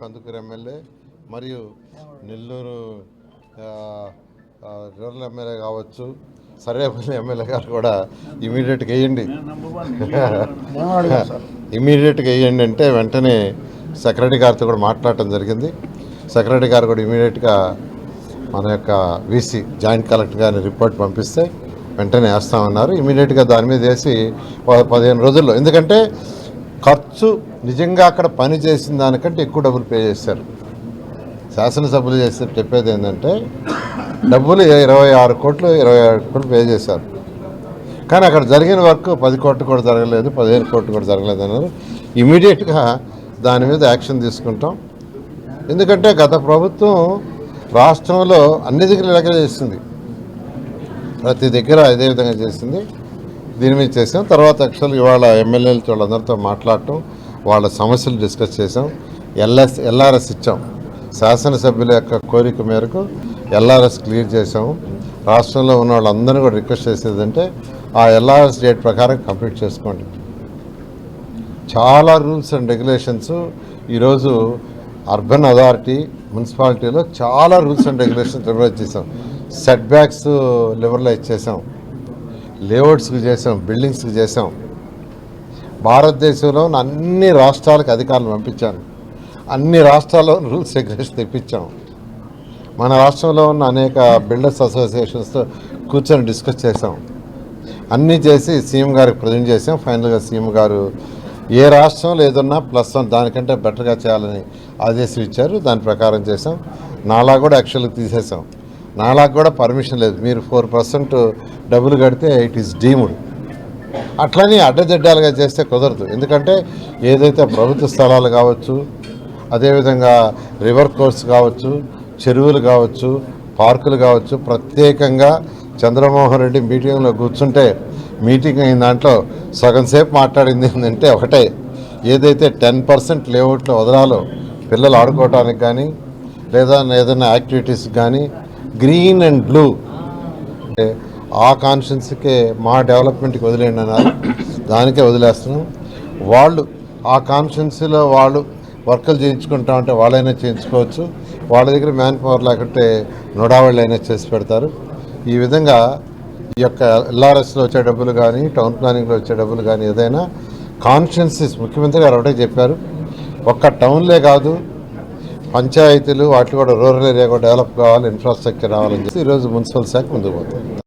Kandukur MLA మరియు Nellore rural MLA కావచ్చు Sarvepalli MLA గారు కూడా ఇమీడియట్గా వేయండి. ఇమీడియట్గా వేయండి అంటే వెంటనే సెక్రటరీ గారితో కూడా మాట్లాడటం జరిగింది. సెక్రటరీ గారు కూడా ఇమీడియట్గా మన యొక్క వీసీ జాయింట్ కలెక్టర్ గారిని రిపోర్ట్ పంపిస్తే వెంటనే వేస్తామన్నారు. ఇమీడియట్గా దాని మీద వేసి పదిహేను రోజుల్లో. ఎందుకంటే ఖర్చు నిజంగా అక్కడ పని చేసిన దానికంటే ఎక్కువ డబ్బులు పే చేశారు శాసనసభ్యులు చేస్తే చెప్పేది ఏంటంటే డబ్బులు ఇరవై ఆరు కోట్లు ఇరవై ఆరు కోట్లు పే చేశారు. కానీ అక్కడ జరిగిన వర్క్ పది కోట్లు కూడా జరగలేదు పదిహేను కోట్లు కూడా జరగలేదు అన్నారు. ఇమీడియట్గా దాని మీద యాక్షన్ తీసుకుంటాం. ఎందుకంటే గత ప్రభుత్వం రాష్ట్రంలో అన్ని దగ్గర లెక్క చేస్తుంది ప్రతి దగ్గర అదే విధంగా చేసింది. దీని మీద చేసాం తర్వాత యాక్చువల్ ఇవాళ ఎమ్మెల్యేలతో వాళ్ళందరితో మాట్లాడటం వాళ్ళ సమస్యలు డిస్కస్ చేసాం ఎల్ఎస్ ఎల్ఆర్ఎస్ ఇచ్చాం. శాసనసభ్యుల యొక్క కోరిక మేరకు ఎల్ఆర్ఎస్ క్లియర్ చేసాము రాష్ట్రంలో ఉన్న వాళ్ళందరినీ కూడా రిక్వెస్ట్ చేసేదంటే ఆ ఎల్ఆర్ఎస్ డేట్ ప్రకారం కంప్లీట్ చేసుకోండి. చాలా రూల్స్ అండ్ రెగ్యులేషన్స్. ఈరోజు అర్బన్ అథారిటీ మున్సిపాలిటీలో చాలా రూల్స్ అండ్ రెగ్యులేషన్స్ లిబరలైజ్ చేసాం సెట్ బ్యాక్స్ లిబరలైజ్ చేసాం లేఅవుట్స్కి చేసాం బిల్డింగ్స్కి చేసాం భారతదేశంలో ఉన్న అన్ని రాష్ట్రాలకు అధికారులు పంపించాను అన్ని రాష్ట్రాల్లో రూల్స్ రెగ్యులేషన్ తెప్పించాం. మన రాష్ట్రంలో ఉన్న అనేక బిల్డర్స్ అసోసియేషన్స్తో కూర్చొని డిస్కస్ చేసాం అన్నీ చేసి సీఎం గారికి ప్రజెంట్ చేసాం ఫైనల్గా సీఎం గారు ఏ రాష్ట్రంలో ఏదన్నా ప్లస్ వన్ దానికంటే బెటర్గా చేయాలని ఆదేశం ఇచ్చారు దాని ప్రకారం చేసాం నాలా కూడా యాక్చువల్గా తీసేసాం నాలా కూడా పర్మిషన్ లేదు. మీరు ఫోర్ పర్సెంట్ డబ్బులు కడితే ఇట్ ఈస్ డీముడ్. అట్లని అడ్డదిడ్డాలుగా చేస్తే కుదరదు. ఎందుకంటే ఏదైతే ప్రభుత్వ స్థలాలు కావచ్చు అదేవిధంగా రివర్ కోర్స్ కావచ్చు చెరువులు కావచ్చు పార్కులు కావచ్చు ప్రత్యేకంగా చంద్రమోహన్ రెడ్డి మీటింగ్లో కూర్చుంటే మీటింగ్ అయిన దాంట్లో సగం సేపు మాట్లాడింది ఏంటంటే ఒకటే. ఏదైతే టెన్ పర్సెంట్ లేఅవుట్లో వదలాలో పిల్లలు ఆడుకోవడానికి కానీ లేదా ఏదైనా యాక్టివిటీస్ కానీ గ్రీన్ అండ్ బ్లూ. అంటే ఆ కాన్షియన్స్కే మా డెవలప్మెంట్కి వదిలేయండి అన్నారు దానికే వదిలేస్తున్నాం. వాళ్ళు ఆ కాన్షియన్స్లో వాళ్ళు వర్కులు చేయించుకుంటా ఉంటే వాళ్ళైనా చేయించుకోవచ్చు. వాళ్ళ దగ్గర మ్యాన్ పవర్ లేకుంటే నొడావాళ్ళు అయినా చేసి పెడతారు. ఈ విధంగా ఈ యొక్క ఎల్ఆర్ఎస్లో వచ్చే డబ్బులు కానీ టౌన్ ప్లానింగ్లో వచ్చే డబ్బులు కానీ ఏదైనా కాన్షియన్సెస్ ముఖ్యమంత్రి గారు ఒకటే చెప్పారు. ఒక్క టౌన్లే కాదు పంచాయతీలు వాటి కూడా రూరల్ ఏరియా కూడా డెవలప్ కావాలి ఇన్ఫ్రాస్ట్రక్చర్ రావాలని చెప్పి ఈరోజు మున్సిపల్ శాఖ ముందుకు పోతుంది.